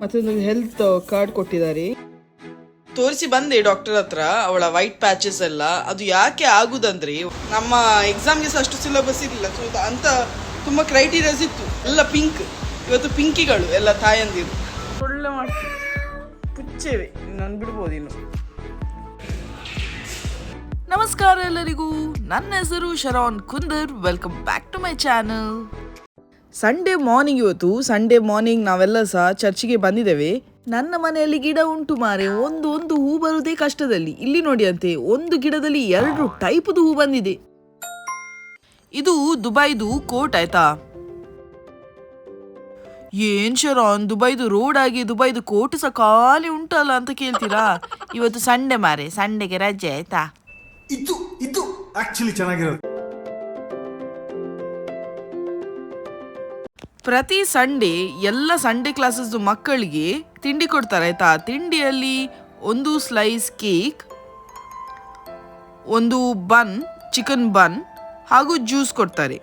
ಮತ್ತೆ ಒಂದು health card ಕೊಟ್ಟಿದ್ದಾರೆ ತೋರಿಸಿ ಬಂದೆ ಡಾಕ್ಟರ್ ಹತ್ರ ಅವಳ ವೈಟ್ ಪ್ಯಾಚಸ್ ಎಲ್ಲ. ಅದು ಯಾಕೆ ಆಗುದಂದ್ರೆ ನಮ್ಮ ಎಕ್ಸಾಮ್ಗೆ ಸಹ ಅಷ್ಟು ಸಿಲೆಬಸ್ ಇರಲಿಲ್ಲ. ಸೊ ಅಂತ ತುಂಬ ಕ್ರೈಟೀರಿಯಾಸ್ ಇತ್ತು. ಎಲ್ಲ ಪಿಂಕ್ ಇವತ್ತು ಪಿಂಕಿಗಳು ಎಲ್ಲ ತಾಯಂದಿರು. ಒಳ್ಳೆ ಮಾಡಿ ಪುಚ್ಚೇವೆ. ನಾನು ಬಿಡ್ಬೋದು ಇನ್ನು. ನಮಸ್ಕಾರ ಎಲ್ಲರಿಗೂ. ನನ್ನ ಹೆಸರು Sharon Kundar. Welcome back to my channel Sunday morning ಇವತ್ತು ಸಂಡೇ ಮಾರ್ನಿಂಗ್ ನಾವೆಲ್ಲ ಸಹ ಚರ್ಚಿಗೆ ಬಂದಿದ್ದೇವೆ. ನನ್ನ ಮನೆಯಲ್ಲಿ ಗಿಡ ಉಂಟು ಮಾರೆ, ಒಂದು ಒಂದು ಹೂ ಬರುವುದೇ ಕಷ್ಟದಲ್ಲಿ. ಇಲ್ಲಿ ನೋಡಿ ಅಂತೆ, ಒಂದು ಗಿಡದಲ್ಲಿ ಎರಡು ಟೈಪ್ದು ಹೂ ಬಂದಿದೆ. ಇದು ದುಬೈದು ಕೋಟ್ ಆಯ್ತಾ? ಏನ್ ಶರಾನ್, ದುಬೈದು ರೋಡ್ ಆಗಿ ದುಬೈದು ಕೋಟ್ ಸಹ ಖಾಲಿ ಉಂಟಲ್ಲ ಅಂತ ಕೇಳ್ತೀರಾ? ಇವತ್ತು ಸಂಡೆ ಮಾರೆ ಸಂಡೆಗೆ ರಜೆ ಆಯ್ತಾ? ಇದು ಇದು ಆಕ್ಚುಲಿ ಚೆನ್ನಾಗಿರೋದು. ಪ್ರತಿ ಸಂಡೇ ಎಲ್ಲ ಸಂಡೇ ಕ್ಲಾಸಸ್ ಮಕ್ಕಳಿಗೆ ತಿಂಡಿ ಕೊಡ್ತಾರೆ, ಆಯ್ತಾ? ತಿಂಡಿಯಲ್ಲಿ ಒಂದು ಸ್ಲೈಸ್ ಕೇಕ್ ಒಂದು ಬನ್ ಚಿಕನ್ ಬನ್ ಹಾಗೂ ಜ್ಯೂಸ್ ಕೊಡ್ತಾರೆ.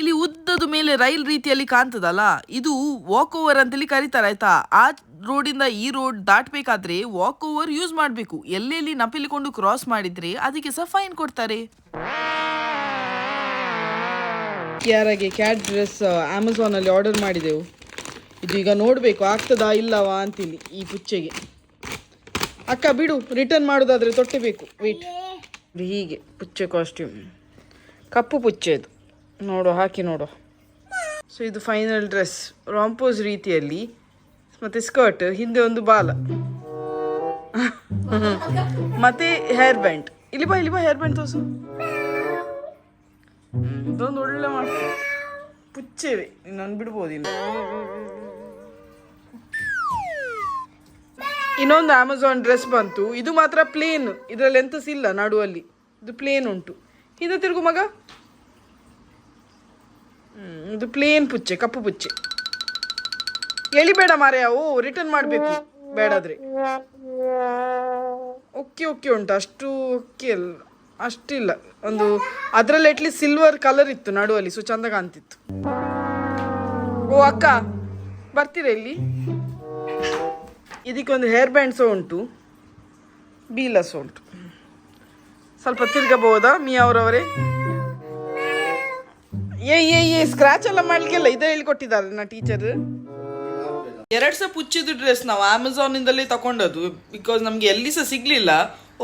ಇಲ್ಲಿ ಉದ್ದದ ಮೇಲೆ ರೈಲ್ ರೀತಿಯಲ್ಲಿ ಕಾಣ್ತದಲ್ಲ? ಇದು ವಾಕ್ ಓವರ್ ಅಂತೇಳಿ ಕರೀತಾರೆ, ಆಯ್ತಾ? ಆ ರೋಡಿಂದ ಈ ರೋಡ್ ದಾಟಬೇಕಾದ್ರೆ ವಾಕ್ ಓವರ್ ಯೂಸ್ ಮಾಡಬೇಕು. ಎಲ್ಲೆಲ್ಲಿ ನಪಿಲಿಕೊಂಡು ಕ್ರಾಸ್ ಮಾಡಿದ್ರೆ ಅದಕ್ಕೆ ಸಹ ಫೈನ್ ಕೊಡ್ತಾರೆ. ಯಾರಾಗೆ ಕ್ಯಾಟ್ ಡ್ರೆಸ್ ಅಮೆಝಾನಲ್ಲಿ ಆರ್ಡರ್ ಮಾಡಿದೆವು. ಇದು ಈಗ ನೋಡಬೇಕು ಆಗ್ತದಾ ಇಲ್ಲವಾ ಅಂತೀನಿ ಈ ಪುಚ್ಚೆಗೆ. ಅಕ್ಕ ಬಿಡು ರಿಟರ್ನ್ ಮಾಡೋದಾದ್ರೆ ತೊಟ್ಟಬೇಕು ವೇಟ್ ಹೀಗೆ ಪುಚ್ಚೆ ಕಾಸ್ಟ್ಯೂಮ್ ಕಪ್ಪು ಪುಚ್ಚೆ ಇದು ನೋಡು ಹಾಕಿ ನೋಡು. ಸೊ ಇದು ಫೈನಲ್ ಡ್ರೆಸ್ ರಾಂಪೋಸ್ ರೀತಿಯಲ್ಲಿ ಮತ್ತು ಸ್ಕರ್ಟ್ ಹಿಂದೆ ಒಂದು ಬಾಲ. ಮತ್ತೆ ಹೇರ್ ಬ್ಯಾಂಡ್ ಇಲ್ಲಿ ಬಾ ಇಲ್ಲಿ ಬಾ ಹೇರ್ ಬ್ಯಾಂಡ್ ಹ್ಮ್, ಇದೊಂದು ಒಳ್ಳೆ ಮಾಡ್ತೀವಿ ಪುಚ್ಚೇವೆ ನಾನು ಬಿಡ್ಬೋದು ಇನ್ನು ಇನ್ನೊಂದು ಅಮೆಝಾನ್ ಡ್ರೆಸ್ ಬಂತು. ಇದು ಮಾತ್ರ ಪ್ಲೇನ್ ಇದರಲ್ಲಿ ಎಂತಸ್ ಇಲ್ಲ ನಡುವಲ್ಲಿ. ಇದು ಪ್ಲೇನ್ ಉಂಟು. ಹಿಂದೆ ತಿರುಗು ಮಗ. ಇದು ಪ್ಲೇನ್ ಪುಚ್ಚೆ, ಕಪ್ಪು ಪುಚ್ಚೆ. ಎಳಿಬೇಡ ಮಾರೆ ಅವು ರಿಟರ್ನ್ ಮಾಡಬೇಕು. ಬೇಡಾದ್ರೆ. ಓಕೆ ಓಕೆ ಉಂಟು. ಅಷ್ಟು ಓಕೆ ಅಲ್ಲ. ಅಷ್ಟಿಲ್ಲ. ಒಂದು ಅದರಲ್ಲಿ ಅಟ್ಲೀಸ್ಟ್ ಸಿಲ್ವರ್ ಕಲರ್ ಇತ್ತು ನಡುವಲ್ಲಿ ಸೊ ಚಂದ ಕಾಣ್ತಿತ್ತು. ಓ, ಅಕ್ಕ, ಬರ್ತೀರಾ ಇಲ್ಲಿ? ಇದಕ್ಕೊಂದು ಹೇರ್ ಬ್ಯಾಂಡ್ ಸಹ ಉಂಟು. ಬೀಲ ಸಹ ಉಂಟು. ಸ್ವಲ್ಪ ತಿರ್ಗಬಹುದಾ ಮೀ ಅವರವರೇ ಏ ಏ ಏ ಸ್ಕ್ರಾಚ್ ಎಲ್ಲ ಮಾಡ್ಲಿಕ್ಕೆಲ್ಲ ಇದೇ ಹೇಳ್ಕೊಟ್ಟಿದ್ದಾರೆ ನಾ ಟೀಚರ್ ಎರಡ್ ಸಹ ಪುಚ್ಚಿದ ಡ್ರೆಸ್ ನಾವು ಅಮೆಝಾನ್ ಇಂದಲೇ ತಕೊಂಡದ್ದು. ಬಿಕಾಸ್ ನಮ್ಗೆ ಎಲ್ಲಿ ಸಹ ಸಿಗ್ಲಿಲ್ಲ.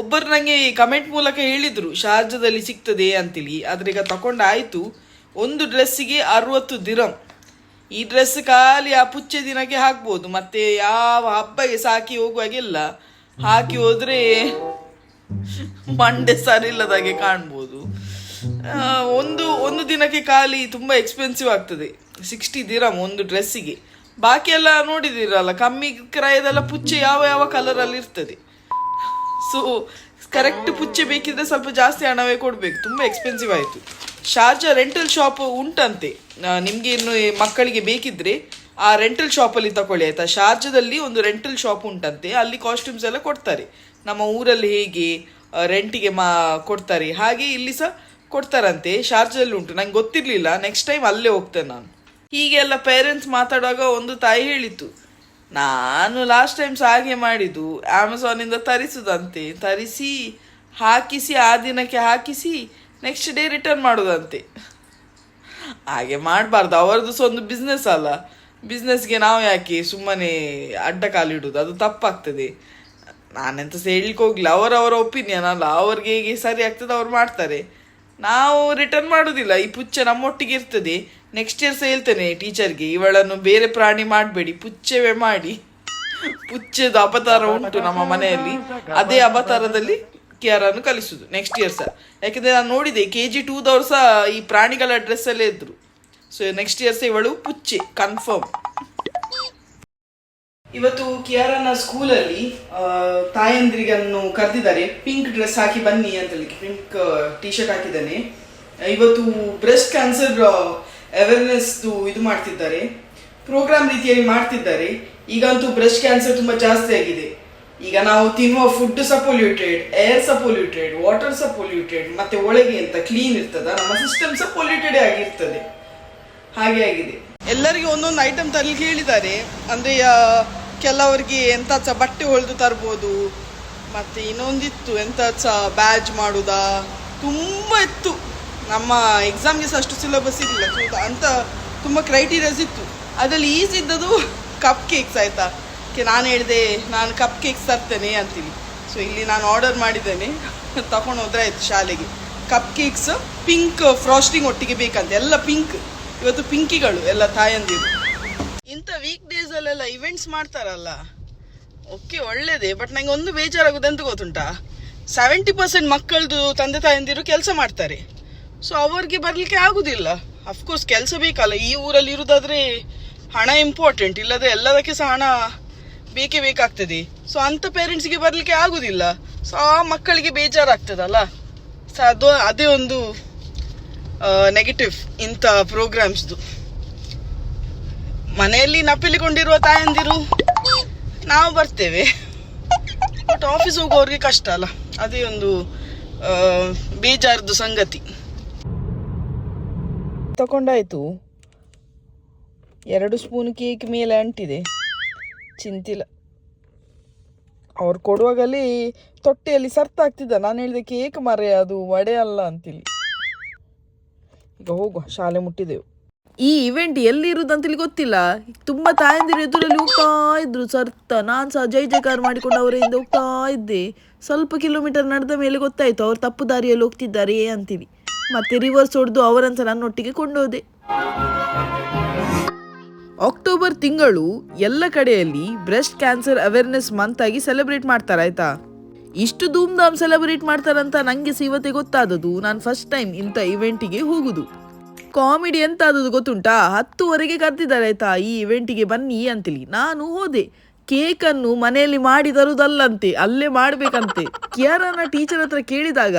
ಒಬ್ಬರು ನಂಗೆ ಕಮೆಂಟ್ ಮೂಲಕ ಹೇಳಿದ್ರು, ಶಾರ್ಜಾದಲ್ಲಿ ಸಿಗ್ತದೆ ಅಂತೇಳಿ ಆದ್ರೆ ಈಗ ತಕೊಂಡಾಯ್ತು. ಒಂದು ಡ್ರೆಸ್ಸಿಗೆ ಅರವತ್ತು ದಿರಂ. ಈ ಡ್ರೆಸ್ ಖಾಲಿ ಆ ಪುಚ್ಚೆ ದಿನಕ್ಕೆ ಹಾಕ್ಬೋದು. ಮತ್ತೆ ಯಾವ ಹಬ್ಬಗೆ ಸಾಕಿ ಹೋಗುವಾಗೆಲ್ಲ ಹಾಕಿ ಹೋದ್ರೆ ಮಂಡೆ ಸರಿ ಇಲ್ಲದಾಗೆ ಕಾಣ್ಬೋದು ಒಂದು ಒಂದು ದಿನಕ್ಕೆ ಖಾಲಿ ತುಂಬಾ ಎಕ್ಸ್ಪೆನ್ಸಿವ್ ಆಗ್ತದೆ. ಸಿಕ್ಸ್ಟಿ ದಿರಂ ಒಂದು ಡ್ರೆಸ್ಸಿಗೆ ಬಾಕಿ ಎಲ್ಲ ನೋಡಿದಿರಲ್ಲ, ಕಮ್ಮಿ ಕ್ರಯದೆಲ್ಲ ಪುಚ್ಚೆ ಯಾವ ಯಾವ ಕಲರ್ ಅಲ್ಲಿ ಇರ್ತದೆ. ಸೊ ಕರೆಕ್ಟ್ ಪುಚ್ಚೆ ಬೇಕಿದ್ರೆ ಸ್ವಲ್ಪ ಜಾಸ್ತಿ ಹಣವೇ ಕೊಡಬೇಕು. ತುಂಬಾ ಎಕ್ಸ್ಪೆನ್ಸಿವ್ ಆಯಿತು. ಶಾರ್ಜಾ ರೆಂಟಲ್ ಶಾಪ್ ಉಂಟಂತೆ. ನಿಮ್ಗೆ ಇನ್ನು ಮಕ್ಕಳಿಗೆ ಬೇಕಿದ್ರೆ ಆ ರೆಂಟಲ್ ಶಾಪಲ್ಲಿ ತಗೊಳ್ಳಿ ಆಯ್ತಾ? ಶಾರ್ಜಾದಲ್ಲಿ ಒಂದು ರೆಂಟಲ್ ಶಾಪ್ ಉಂಟಂತೆ. ಅಲ್ಲಿ ಕಾಸ್ಟ್ಯೂಮ್ಸ್ ಎಲ್ಲ ಕೊಡ್ತಾರೆ. ನಮ್ಮ ಊರಲ್ಲಿ ಹೇಗೆ ರೆಂಟಿಗೆ ಮಾ, ಕೊಡ್ತಾರೆ. ಹಾಗೆ ಇಲ್ಲಿ ಸಹ ಕೊಡ್ತಾರಂತೆ. ಶಾರ್ಜಲ್ಲಿ ಉಂಟು. ನಂಗೆ ಗೊತ್ತಿರಲಿಲ್ಲ. ನೆಕ್ಸ್ಟ್ ಟೈಮ್ ಅಲ್ಲೇ ಹೋಗ್ತೇನೆ ನಾನು. ಹೀಗೆಲ್ಲ ಪೇರೆಂಟ್ಸ್ ಮಾತಾಡುವಾಗ ಒಂದು ತಾಯಿ ಹೇಳಿತು ನಾನು ಲಾಸ್ಟ್ ಟೈಮ್ ಸಹ ಹಾಗೆ ಮಾಡಿದ್ದು ಅಮೆಝಾನಿಂದ ತರಿಸುದಂತೆ, ತರಿಸಿ, ಹಾಕಿಸಿ, ಆ ದಿನಕ್ಕೆ ಹಾಕಿಸಿ ನೆಕ್ಸ್ಟ್ ಡೇ ರಿಟರ್ನ್ ಮಾಡೋದಂತೆ. ಹಾಗೆ ಮಾಡಬಾರ್ದು, ಅವರದ್ದು ಸಹ ಒಂದು ಬಿಸ್ನೆಸ್ ಅಲ್ಲ ಬಿಸ್ನೆಸ್ಗೆ ನಾವು ಯಾಕೆ ಸುಮ್ಮನೆ ಅಡ್ಡ ಕಾಲಿಡುದು ಅದು ತಪ್ಪಾಗ್ತದೆ. ನಾನೆಂತ ಸಹ ಹೇಳಿಕ್ಕೆ ಹೋಗ್ಲಿಲ್ಲ ಅವರವರ ಒಪಿನಿಯನ್ ಅಲ್ಲ. ಅವ್ರಿಗೆ ಹೇಗೆ ಸರಿ ಆಗ್ತದೆ, ಅವ್ರು ಮಾಡ್ತಾರೆ. ನಾವು ರಿಟರ್ನ್ ಮಾಡೋದಿಲ್ಲ. ಈ ಪುಚ್ಚ ನಮ್ಮೊಟ್ಟಿಗೆ ಇರ್ತದೆ. ನೆಕ್ಸ್ಟ್ ಇಯರ್ ಸಹ ಹೇಳ್ತೇನೆ ಟೀಚರ್ಗೆ ಇವಳನ್ನು ಬೇರೆ ಪ್ರಾಣಿ ಮಾಡಬೇಡಿ, ಪುಚ್ಚವೇ ಮಾಡಿ. ಪುಚ್ಚದ ಅವತಾರ ಉಂಟು ನಮ್ಮ ಮನೆಯಲ್ಲಿ. ಅದೇ ಅವತಾರದಲ್ಲಿ ಕಿಯಾರನ್ನು ಕಲಿಸುದು ನೆಕ್ಸ್ಟ್ ಇಯರ್ ಸಹ ಯಾಕಂದ್ರೆ ನಾನು ನೋಡಿದೆ ಕೆ ಜಿ ಟೂದವ್ರು ಸಹ ಈ ಪ್ರಾಣಿಗಳ ಡ್ರೆಸ್ ಅಲ್ಲೇ ಇದ್ರು. ಸೊ ನೆಕ್ಸ್ಟ್ ಇಯರ್ಸ್ ಇವಳು ಪುಚ್ಚೆ ಕನ್ಫರ್ಮ್ ಇವತ್ತು ಕಿಯಾರನ ಸ್ಕೂಲಲ್ಲಿ ತಾಯಂದ್ರಿಗನ್ನು ಕರೆದಿದ್ದಾರೆ. ಪಿಂಕ್ ಡ್ರೆಸ್ ಹಾಕಿ ಬನ್ನಿ ಅಂತ ಹೇಳಿ ಪಿಂಕ್ ಟಿ ಶರ್ಟ್ ಹಾಕಿದ್ದಾನೆ. ಇವತ್ತು ಬ್ರೆಸ್ಟ್ ಕ್ಯಾನ್ಸರ್ ಅವೇರ್ನೆಸ್ ಇದು ಮಾಡ್ತಿದ್ದಾರೆ. ಪ್ರೋಗ್ರಾಮ್ ರೀತಿಯಲ್ಲಿ ಮಾಡ್ತಿದ್ದಾರೆ. ಈಗಂತೂ ಬ್ರೆಸ್ಟ್ ಕ್ಯಾನ್ಸರ್ ತುಂಬಾ ಜಾಸ್ತಿ ಆಗಿದೆ. ಈಗ ನಾವು ತಿನ್ನುವ ಫುಡ್ ಸಹ ಪೊಲ್ಯೂಟೆಡ್ ಏರ್ ಸಹ ಪೊಲ್ಯೂಟೆಡ್ ವಾಟರ್ ಸಹ ಪೊಲ್ಯೂಟೆಡ್ ಮತ್ತೆ ಒಳಗೆ ಅಂತ ಕ್ಲೀನ್ ಇರ್ತದ, ನಮ್ಮ ಸಿಸ್ಟಮ್ ಸಹ ಪೊಲ್ಯೂಟೆಡ್ ಆಗಿರ್ತದೆ. ಹಾಗೆ ಆಗಿದೆ. ಎಲ್ಲರಿಗೂ ಒಂದೊಂದು ಐಟಮ್ ತರಲಿಕ್ಕೆ ಹೇಳಿದ್ದಾರೆ. ಅಂದ್ರೆ ಕೆಲವರಿಗೆ ಎಂತ ಸಹ ಬಟ್ಟೆ ಹೊಳೆದು ತರ್ಬೋದು, ಮತ್ತೆ ಇನ್ನೊಂದಿತ್ತು ಎಂತ ಸಹ ಬ್ಯಾಜ್ ಮಾಡುದಾ, ತುಂಬ ಇತ್ತು. ನಮ್ಮ ಎಕ್ಸಾಮ್ಗೆ ಸಹ ಅಷ್ಟು ಸಿಲೆಬಸ್ ಇರಲಿಲ್ಲ. ಸೊ ಅಂತ ತುಂಬ ಕ್ರೈಟೀರಿಯಾಸ್ ಇತ್ತು. ಅದರಲ್ಲಿ ಈಸಿ ಇದ್ದದು ಕಪ್ ಕೇಕ್ಸ್ ಆಯಿತಾ? ಓಕೆ, ನಾನು ಹೇಳಿದೆ, ನಾನು ಕಪ್ ಕೇಕ್ಸ್ ತರ್ತೇನೆ ಅಂತೀನಿ. ಸೊ ಇಲ್ಲಿ ನಾನು ಆರ್ಡರ್ ಮಾಡಿದ್ದೇನೆ. ತಗೊಂಡು ಹೋದ್ರೆ ಆಯ್ತು ಶಾಲೆಗೆ. ಕಪ್ ಕೇಕ್ಸ್ ಪಿಂಕ್ ಫ್ರಾಸ್ಟಿಂಗ್ ಒಟ್ಟಿಗೆ ಬೇಕಂತ. ಎಲ್ಲ ಪಿಂಕ್ ಇವತ್ತು ಪಿಂಕಿಗಳು ಎಲ್ಲ ತಾಯಂದಿರು. ಇಂಥ ವೀಕ್ ಡೇಸಲ್ಲೆಲ್ಲ ಇವೆಂಟ್ಸ್ ಮಾಡ್ತಾರಲ್ಲ. ಓಕೆ, ಒಳ್ಳೇದೇ. ಬಟ್ ನಂಗೆ ಒಂದು ಬೇಜಾರಾಗುತ್ತೆ ಅಂತ ಗೊತ್ತುಂಟಾ? ಸೆವೆಂಟಿ ಪರ್ಸೆಂಟ್ ಮಕ್ಕಳದು ತಂದೆ ತಾಯಂದಿರು ಕೆಲಸ ಮಾಡ್ತಾರೆ. ಸೊ ಅವ್ರಿಗೆ ಬರಲಿಕ್ಕೆ ಆಗುದಿಲ್ಲ. ಅಫ್ಕೋರ್ಸ್ ಕೆಲಸ ಬೇಕಲ್ಲ. ಈ ಊರಲ್ಲಿ ಇರುದಾದ್ರೆ ಹಣ ಇಂಪಾರ್ಟೆಂಟ್ ಇಲ್ಲದೆ ಎಲ್ಲದಕ್ಕೆ ಸಹ ಹಣ ಬೇಕೇ ಬೇಕಾಗ್ತದೆ. ಸೊ ಅಂಥ ಪೇರೆಂಟ್ಸ್ಗೆ ಬರಲಿಕ್ಕೆ ಆಗುದಿಲ್ಲ. ಸೊ ಆ ಮಕ್ಕಳಿಗೆ ಬೇಜಾರಾಗ್ತದಲ್ಲ? ಸೊ ಅದು, ಅದೇ ಒಂದು ನೆಗೆಟಿವ್ ಇಂಥ ಪ್ರೋಗ್ರಾಮ್ಸ್ದು ಮನೆಯಲ್ಲಿ ನಪ್ಪಿಲಿಕೊಂಡಿರುವ ತಾಯಂದಿರು, ನಾವು ಬರ್ತೇವೆ. ಬಟ್ ಆಫೀಸ್ ಹೋಗೋರಿಗೆ ಕಷ್ಟ ಅಲ್ಲ. ಅದೇ ಒಂದು ಬೇಜಾರದ್ದು ಬೇಜಾರದು ಸಂಗತಿ. ತಗೊಂಡಾಯ್ತು ಎರಡು ಸ್ಪೂನ್ ಕೇಕ್ ಮೇಲೆ ಅಂಟಿದೆ. ಚಿಂತಿಲ್ಲ. ಅವ್ರು ಕೊಡುವಾಗಲೇ ತೊಟ್ಟೆಯಲ್ಲಿ ಸರ್ತಾಗ್ತಿದ್ದ. ನಾನು ಹೇಳಿದೆ, ಕೇಕ್ ಮರೆ ಅದು ವಡೆ ಅಲ್ಲ ಅಂತೇಳಿ ಈಗ ಹೋಗುವ, ಶಾಲೆ ಮುಟ್ಟಿದೆವು. ಈ ಇವೆಂಟ್ ಎಲ್ಲಿ ಇರುದಂತೇಳಿ ಗೊತ್ತಿಲ್ಲ. ತುಂಬ ತಾಯಂದಿರು ಎದುರಲ್ಲಿ ಹೋಗ್ತಾ ಇದ್ರು. ಸರ್ತ, ನಾನು ಸಹ ಜೈ ಜೈಕಾರ ಮಾಡಿಕೊಂಡು ಅವರಿಂದ ಹೋಗ್ತಾ ಇದ್ದೆ. ಸ್ವಲ್ಪ ಕಿಲೋಮೀಟರ್ ನಡೆದ ಮೇಲೆ ಗೊತ್ತಾಯ್ತು, ಅವ್ರು ತಪ್ಪು ದಾರಿಯಲ್ಲಿ ಹೋಗ್ತಿದ್ದಾರೆ ಅಂತೇಳಿ ಮತ್ತೆ ರಿವರ್ಸ್ ಹೊಡೆದು ಅವರನ್ನು ನನ್ನೊಟ್ಟಿಗೆ ಕೊಂಡೋದೆ. ಅಕ್ಟೋಬರ್ ತಿಂಗಳು ಎಲ್ಲ ಕಡೆಯಲ್ಲಿ ಬ್ರೆಸ್ಟ್ ಕ್ಯಾನ್ಸರ್ ಅವೇರ್ನೆಸ್ ಮಂತ್ ಆಗಿ ಸೆಲೆಬ್ರೇಟ್ ಮಾಡ್ತಾರಾಯ್ತಾ ಇಷ್ಟು ಧೂಮ್ ಧಾಮ್ ಸೆಲೆಬ್ರೇಟ್ ಮಾಡ್ತಾರಂತ ನಂಗೆ ಸೀವತೆ ಗೊತ್ತಾದದು ನಾನು ಫಸ್ಟ್ ಟೈಮ್ ಇಂಥ ಇವೆಂಟಿಗೆ ಹೋಗುದು. ಕಾಮಿಡಿ ಎಂತ ಗೊತ್ತುಂಟಾ? ಹತ್ತುವರೆಗೆ ಕರೆದಿದ್ದಾರೆ, ಆಯ್ತಾ? ಈ ಇವೆಂಟಿಗೆ ಬನ್ನಿ ಅಂತೇಳಿ ನಾನು ಹೋದೆ. ಕೇಕನ್ನು ಮನೆಯಲ್ಲಿ ಮಾಡಿ ತರುವುದಲ್ಲಂತೆ ಅಲ್ಲೇ ಮಾಡಬೇಕಂತೆ. ಕಿಯಾರನ ಟೀಚರ್ ಹತ್ರ ಕೇಳಿದಾಗ,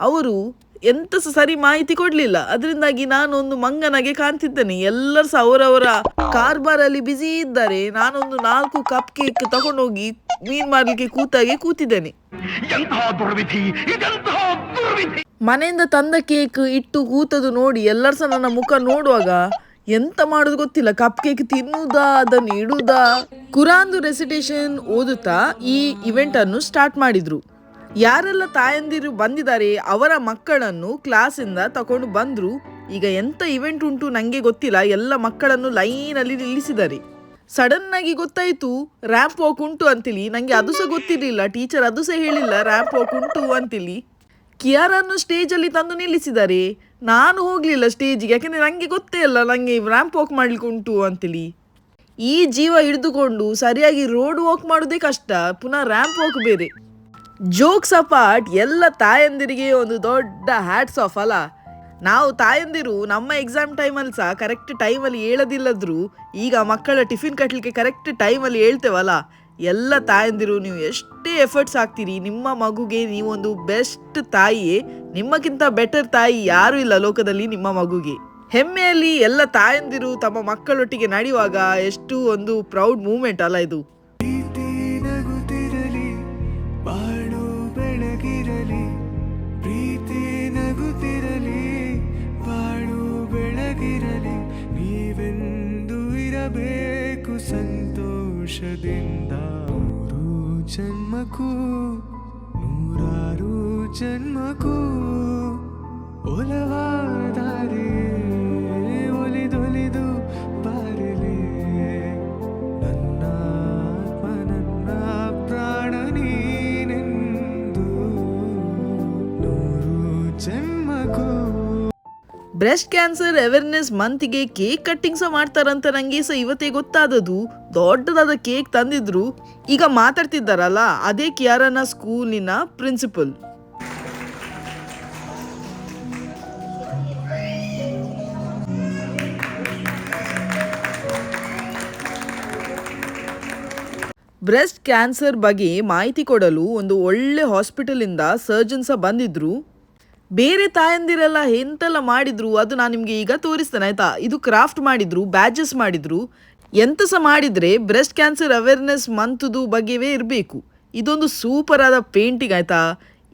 ಅವರು ಎಂತ ಸಹ ಸರಿ ಮಾಹಿತಿ ಕೊಡ್ಲಿಲ್ಲ. ಅದರಿಂದಾಗಿ ನಾನು ಒಂದು ಮಂಗನಾಗೆ ಕಾಣ್ತಿದ್ದೇನೆ. ಎಲ್ಲರೂ ಸಹ ಅವರವರ ಕಾರ್ಬಾರಲ್ಲಿ ಬ್ಯುಸಿ ಇದ್ದಾರೆ. ನಾನೊಂದು ನಾಲ್ಕು ಕಪ್ ಕೇಕ್ ತಗೊಂಡೋಗಿ ಮೀನ್ ಮಾಡ್ಲಿಕ್ಕೆ ಕೂತಾಗೆ ಕೂತಿದ್ದೇನೆ. ಮನೆಯಿಂದ ತಂದ ಕೇಕ್ ಇಟ್ಟು ಕೂತದು ನೋಡಿ ಎಲ್ಲರೂ ಸಹ ನನ್ನ ಮುಖ ನೋಡುವಾಗ ಎಂತ ಮಾಡೋದು ಗೊತ್ತಿಲ್ಲ. ಕಪ್ ಕೇಕ್ ತಿನ್ನುದಾ ಅದನ್ನು ಇಡುವುದಾ ಕುರಾಂದು ರೆಸಿಟೇಷನ್ ಓದುತ್ತಾ ಈ ಇವೆಂಟ್ ಅನ್ನು ಸ್ಟಾರ್ಟ್ ಮಾಡಿದ್ರು. ಯಾರೆಲ್ಲ ತಾಯಂದಿರು ಬಂದಿದ್ದಾರೆ, ಅವರ ಮಕ್ಕಳನ್ನು ಕ್ಲಾಸಿಂದ ತಕೊಂಡು ಬಂದರು. ಈಗ ಎಂತ ಇವೆಂಟ್ ಉಂಟು ನನಗೆ ಗೊತ್ತಿಲ್ಲ, ಎಲ್ಲ ಮಕ್ಕಳನ್ನು ಲೈನಲ್ಲಿ ನಿಲ್ಲಿಸಿದ್ದಾರೆ. ಸಡನ್ ಆಗಿ ಗೊತ್ತಾಯ್ತು ರ್ಯಾಂಪ್ ವಾಕ್ ಉಂಟು ಅಂತಿಲಿ. ನಂಗೆ ಅದು ಸಹ ಗೊತ್ತಿರಲಿಲ್ಲ ಟೀಚರ್ ಅದು ಸಹ ಹೇಳಿಲ್ಲ ರ್ಯಾಂಪ್ ವಾಕ್ ಉಂಟು ಅಂತಿಲಿ. ಕಿಯಾರನ್ನು ಸ್ಟೇಜಲ್ಲಿ ತಂದು ನಿಲ್ಲಿಸಿದ್ದಾರೆ. ನಾನು ಹೋಗಲಿಲ್ಲ ಸ್ಟೇಜಿಗೆ ಯಾಕೆಂದರೆ ನನಗೆ ಗೊತ್ತೇ ಇಲ್ಲ ನನಗೆ ರ್ಯಾಂಪ್ ವಾಕ್ ಮಾಡ್ಲಿಕ್ಕೆ ಉಂಟು ಅಂತೇಳಿ ಈ ಜೀವ ಹಿಡಿದುಕೊಂಡು ಸರಿಯಾಗಿ ರೋಡ್ ವಾಕ್ ಮಾಡೋದೇ ಕಷ್ಟ, ಪುನಃ ರ್ಯಾಂಪ್ ವಾಕ್ ಬೇರೆ. ಜೋಕ್ಸ್ ಅಪಾರ್ಟ್ ಎಲ್ಲ ತಾಯಂದಿರಿಗೆ ಒಂದು ದೊಡ್ಡ ಹ್ಯಾಟ್ಸ್ ಆಫ್ ಅಲ್ಲ? ನಾವು ತಾಯಂದಿರು, ನಮ್ಮ ಎಕ್ಸಾಮ್ ಟೈಮಲ್ಲಿ ಸಹ ಕರೆಕ್ಟ್ ಟೈಮಲ್ಲಿ ಹೇಳದಿಲ್ಲದ್ರು, ಈಗ ಮಕ್ಕಳ ಟಿಫಿನ್ ಕಟ್ಟಲಿಕ್ಕೆ ಕರೆಕ್ಟ್ ಟೈಮಲ್ಲಿ ಹೇಳ್ತೇವಲ್ಲ? ಎಲ್ಲ ತಾಯಂದಿರು, ನೀವು ಎಷ್ಟೇ ಎಫರ್ಟ್ಸ್ ಹಾಕ್ತೀರಿ, ನಿಮ್ಮ ಮಗುಗೆ ನೀವೊಂದು ಬೆಸ್ಟ್ ತಾಯಿಯೇ, ನಿಮ್ಮಕ್ಕಿಂತ ಬೆಟರ್ ತಾಯಿ ಯಾರೂ ಇಲ್ಲ ಲೋಕದಲ್ಲಿ ನಿಮ್ಮ ಮಗುಗೆ. ಹೆಮ್ಮೆಯಲ್ಲಿ ಎಲ್ಲ ತಾಯಂದಿರು ತಮ್ಮ ಮಕ್ಕಳೊಟ್ಟಿಗೆ ನಡೆಯುವಾಗ ಎಷ್ಟು ಒಂದು ಪ್ರೌಡ್ ಮೂಮೆಂಟ್ ಅಲ್ಲ ಇದು. ಸಂತೋಷದಿಂದ ನೂರು ಜನ್ಮಕ್ಕೂ, ನೂರಾರು ಜನ್ಮಕ್ಕೂ ಒಲವಾದಾರೆ ಒಲಿದೊಲಿದು ಬಾರಲಿ. ನನ್ನ ಆತ್ಮ, ನನ್ನ ಪ್ರಾಣ ನೀನೆಂದು ನೂರು ಜನ್ಮಕ್ಕೂ. ಬ್ರೆಸ್ಟ್ ಕ್ಯಾನ್ಸರ್ ಅವೇರ್ನೆಸ್ ಮಂತ್ಗೆ ಕೇಕ್ ಕಟ್ಟಿಂಗ್ ಸಹ ಮಾಡ್ತಾರಂತ ನಂಗೆ ಸಹ ಇವತ್ತೇ ಗೊತ್ತಾದದು ದೊಡ್ಡದಾದ ಕೇಕ್ ತಂದಿದ್ರು, ಈಗ ಮಾತಾಡ್ತಿದ್ದಾರಲ್ಲ, ಅದೇ ಕಿಯಾರನ ಸ್ಕೂಲಿನ ಪ್ರಿನ್ಸಿಪಲ್. ಬ್ರೆಸ್ಟ್ ಕ್ಯಾನ್ಸರ್ ಬಗ್ಗೆ ಮಾಹಿತಿ ಕೊಡಲು ಒಂದು ಒಳ್ಳೆ ಹಾಸ್ಪಿಟಲಿಂದ ಸರ್ಜನ್ ಸಹ ಬಂದಿದ್ರು. ಬೇರೆ ತಾಯಂದಿರೆಲ್ಲ ಎಂತೆಲ್ಲ ಮಾಡಿದ್ರು, ಅದು ನಾನು ನಿಮಗೆ ಈಗ ತೋರಿಸ್ತೇನೆ, ಆಯ್ತಾ? ಇದು ಕ್ರಾಫ್ಟ್ ಮಾಡಿದ್ರು ಬ್ಯಾಜಸ್ ಮಾಡಿದ್ರು. ಎಂತ ಸಹ ಮಾಡಿದರೆ ಬ್ರೆಸ್ಟ್ ಕ್ಯಾನ್ಸರ್ ಅವೇರ್ನೆಸ್ ಮಂತ್ದು ಬಗ್ಗೆವೇ ಇರಬೇಕು. ಇದೊಂದು ಸೂಪರ್ ಆದ ಪೇಂಟಿಂಗ್ ಆಯ್ತಾ?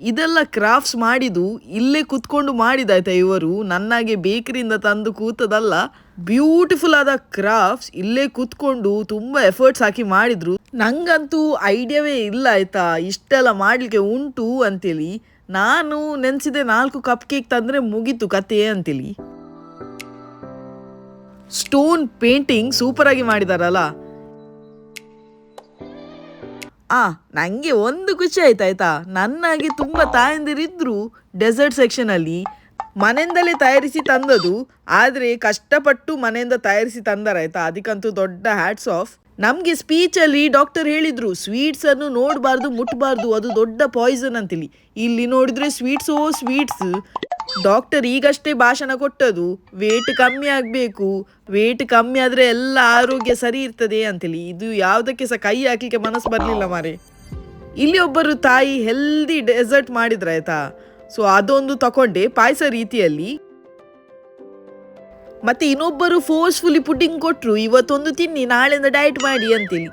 ಇದೆಲ್ಲ ಕ್ರಾಫ್ಟ್ಸ್ ಮಾಡಿದ್ದು ಇಲ್ಲೇ ಕುತ್ಕೊಂಡು ಮಾಡಿದಾಯ್ತಾ ಇವರು? ನನ್ನಾಗೆ ಬೇಕರಿಯಿಂದ ತಂದು ಕೂತದಲ್ಲ. ಬ್ಯೂಟಿಫುಲ್ ಆದ ಕ್ರಾಫ್ಟ್ಸ್ ಇಲ್ಲೇ ಕುತ್ಕೊಂಡು ತುಂಬ ಎಫರ್ಟ್ಸ್ ಹಾಕಿ ಮಾಡಿದ್ರು. ನಂಗಂತೂ ಐಡಿಯಾವೇ ಇಲ್ಲ ಆಯ್ತಾ? ಇಷ್ಟೆಲ್ಲ ಮಾಡಲಿಕ್ಕೆ ಉಂಟು ಅಂತೇಳಿ ನಾನು ನೆನೆಸಿದೆ ನಾಲ್ಕು ಕಪ್ ಕೇಕ್ ತಂದರೆ ಮುಗೀತು ಕತೆ ಅಂತೇಳಿ ಸ್ಟೋನ್ ಪೇಂಟಿಂಗ್ ಸೂಪರ್ ಆಗಿ ಮಾಡಿದಾರಲ್ಲ? ಆ ನನಗೆ ಒಂದು ಖುಷಿ ಆಯ್ತು, ಆಯ್ತಾ? ನನ್ನಾಗಿ ತುಂಬ ತಾಯಂದಿರಿದ್ರು ಡೆಸರ್ಟ್ ಸೆಕ್ಷನಲ್ಲಿ ಮನೆಯಿಂದಲೇ ತಯಾರಿಸಿ ತಂದದು, ಆದರೆ ಕಷ್ಟಪಟ್ಟು ಮನೆಯಿಂದ ತಯಾರಿಸಿ ತಂದಾರಾಯ್ತಾ ಅದಕ್ಕಂತೂ ದೊಡ್ಡ ಹ್ಯಾಟ್ಸ್ ಆಫ್ ನಮಗೆ ಸ್ಪೀಚಲ್ಲಿ ಡಾಕ್ಟರ್ ಹೇಳಿದ್ರು ಸ್ವೀಟ್ಸನ್ನು ನೋಡಬಾರ್ದು ಮುಟ್ಟಬಾರ್ದು ಅದು ದೊಡ್ಡ ಪಾಯ್ಸನ್ ಅಂತೇಳಿ ಇಲ್ಲಿ ನೋಡಿದ್ರೆ ಸ್ವೀಟ್ಸ್ ಓ ಸ್ವೀಟ್ಸ್ ಡಾಕ್ಟರ್ ಈಗಷ್ಟೇ ಭಾಷಣ ಕೊಟ್ಟದು. ವೇಟ್ ಕಮ್ಮಿ ಆಗಬೇಕು. ವೇಟ್ ಕಮ್ಮಿ ಆದರೆ ಎಲ್ಲ ಆರೋಗ್ಯ ಸರಿ ಇರ್ತದೆ ಅಂತೇಳಿ ಇದು ಯಾವುದಕ್ಕೆ ಸಹ ಕೈ ಹಾಕಲಿಕ್ಕೆ ಮನಸ್ಸು ಬರಲಿಲ್ಲ ಮಾರೆ. ಇಲ್ಲಿ ಒಬ್ಬರು ತಾಯಿ ಹೆಲ್ದಿ ಡೆಸರ್ಟ್ ಮಾಡಿದ್ರಾಯ್ತಾ ಸೊ ಅದೊಂದು ತಕೊಂಡೆ ಪಾಯಸ ರೀತಿಯಲ್ಲಿ. ಮತ್ತೆ ಇನ್ನೊಬ್ಬರು ಫೋರ್ಸ್ಫುಲಿ ಪುಡ್ಡಿಂಗ್ ಕೊಟ್ರು. ಇವತ್ತೊಂದು ತಿನ್ನಿ ನಾಳೆಯಿಂದ ಡಯಟ್ ಮಾಡಿ ಅಂತೇಳಿ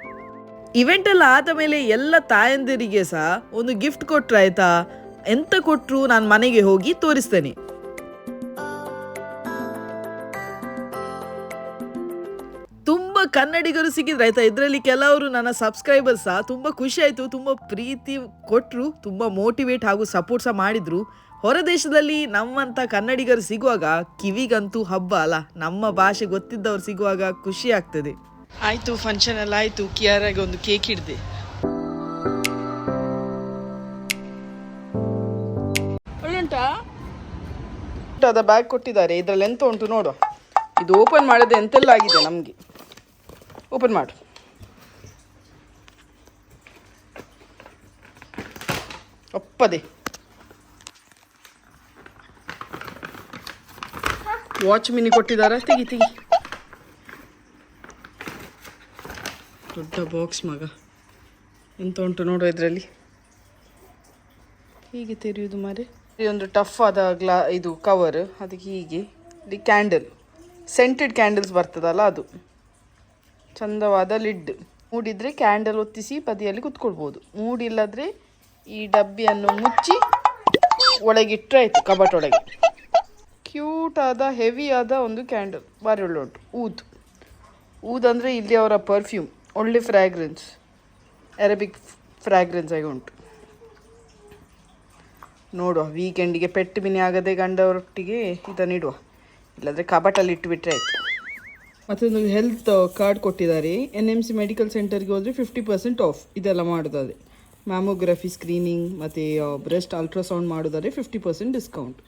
ಇವೆಂಟ್ ಎಲ್ಲ ಆದ ಮೇಲೆ ಎಲ್ಲ ತಾಯಂದಿರಿಗೆ ಸಹ ಒಂದು ಗಿಫ್ಟ್ ಕೊಟ್ರಾಯ್ತಾ ಎಂತ ಕೊಟ್ರು ನಾನು ಮನೆಗೆ ಹೋಗಿ ತೋರಿಸ್ತೇನೆ. ತುಂಬ ಕನ್ನಡಿಗರು ಸಿಕ್ಕಿದ್ರು, ಆಯ್ತಾ? ಇದರಲ್ಲಿ ಕೆಲವರು ನನ್ನ ಸಬ್ಸ್ಕ್ರೈಬರ್ಸ್ ಸಹ ತುಂಬ ಖುಷಿ ಆಯಿತು, ತುಂಬ ಪ್ರೀತಿ ಕೊಟ್ಟರು ತುಂಬ ಮೋಟಿವೇಟ್ ಹಾಗೂ ಸಪೋರ್ಟ್ ಸಹ ಮಾಡಿದರು. ಹೊರ ದೇಶದಲ್ಲಿ ನಮ್ಮಂಥ ಕನ್ನಡಿಗರು ಸಿಗುವಾಗ ಕಿವಿಗಂತೂ ಹಬ್ಬ ಅಲ್ಲ. ನಮ್ಮ ಭಾಷೆ ಗೊತ್ತಿದ್ದವ್ರು ಸಿಗುವಾಗ ಖುಷಿ ಆಗ್ತದೆ. ಆಯ್ತು ಫಂಕ್ಷನ್ ಎಲ್ಲ ಆಯ್ತು. ಕಿಯಾರಾಗಿ ಒಂದು ಕೇಕ್ ಹಿಡ್ದೆ ಅದ ಬ್ಯಾಗ್ ಕೊಟ್ಟಿದ್ದಾರೆ. ಇದರಲ್ಲಿ ಎಂತ ಉಂಟು ನೋಡು. ಇದು ಓಪನ್ ಮಾಡಿದ್ರೆ ಎಂತೆಲ್ಲ ಆಗಿದೆ ನಮಗೆ. ಓಪನ್ ಮಾಡು. ಒಪ್ಪದೆ. ವಾಚ್ ಮಿನಿ ಕೊಟ್ಟಿದ್ದಾರೆ. ತೆಗಿ ತೆಗಿ. ದೊಡ್ಡ ಬಾಕ್ಸ್ ಮಗ. ಎಂತ ಉಂಟು ನೋಡು ಇದರಲ್ಲಿ. ಹೀಗೆ ತೆರೆಯುವುದು ಮಾರೆ. ಒಂದು ಟಫ್ ಆದ ಗ್ಲಾ, ಇದು ಕವರ್ ಅದಕ್ಕೆ ಹೀಗೆ. ಇಲ್ಲಿ ಕ್ಯಾಂಡಲ್ ಸೆಂಟೆಡ್ ಕ್ಯಾಂಡಲ್ಸ್ ಬರ್ತದಲ್ಲ ಅದು. ಚಂದವಾದ ಲಿಡ್ ಮೂಡಿದರೆ ಕ್ಯಾಂಡಲ್ ಒತ್ತಿಸಿ ಬದಿಯಲ್ಲಿ ಕುತ್ಕೊಳ್ಬೋದು. ಮೂಡಿಲ್ಲದ್ರೆ ಈ ಡಬ್ಬಿಯನ್ನು ಮುಚ್ಚಿ ಒಳಗಿಟ್ಟರೆ ಆಯಿತು, ಕಬಟ್ ಒಳಗೆ. ಕ್ಯೂಟ್ ಆದ ಹೆವಿ ಆದ ಒಂದು ಕ್ಯಾಂಡಲ್ ಭಾರಿ ಒಳ್ಳೆ ಉಂಟು ಊದ್. ಊದ್ ಅಂದರೆ ಇಲ್ಲಿ ಅವರ ಪರ್ಫ್ಯೂಮ್ ಒಳ್ಳೆ ಫ್ರ್ಯಾಗ್ರೆನ್ಸ್ ಅರೇಬಿಕ್ ಫ್ರ್ಯಾಗ್ರೆನ್ಸ್ ಆಗಿ ಉಂಟು. ನೋಡುವ. ವೀಕೆಂಡಿಗೆ ಪೆಟ್ಟು ಬಿನಿ ಆಗದೆ ಗಂಡವರೊಟ್ಟಿಗೆ ಇದನ್ನು ಇಡುವ. ಇಲ್ಲಾಂದರೆ ಕಬಟಲ್ಲಿ ಇಟ್ಟುಬಿಟ್ರೆ ಆಯಿತು. ಮತ್ತೊಂದು ಹೆಲ್ತ್ ಕಾರ್ಡ್ ಕೊಟ್ಟಿದ್ದಾರೆ. ಎನ್ ಎಂ ಸಿ ಮೆಡಿಕಲ್ ಸೆಂಟರ್ಗೆ ಹೋದರೆ ಫಿಫ್ಟಿ ಪರ್ಸೆಂಟ್ ಆಫ್ ಇದೆಲ್ಲ ಮಾಡೋದಾದರೆ ಮ್ಯಾಮೋಗ್ರಫಿ ಸ್ಕ್ರೀನಿಂಗ್ ಮತ್ತು ಬ್ರೆಸ್ಟ್ ಅಲ್ಟ್ರಾಸೌಂಡ್ ಮಾಡೋದಾದರೆ ಫಿಫ್ಟಿ ಪರ್ಸೆಂಟ್ ಡಿಸ್ಕೌಂಟ್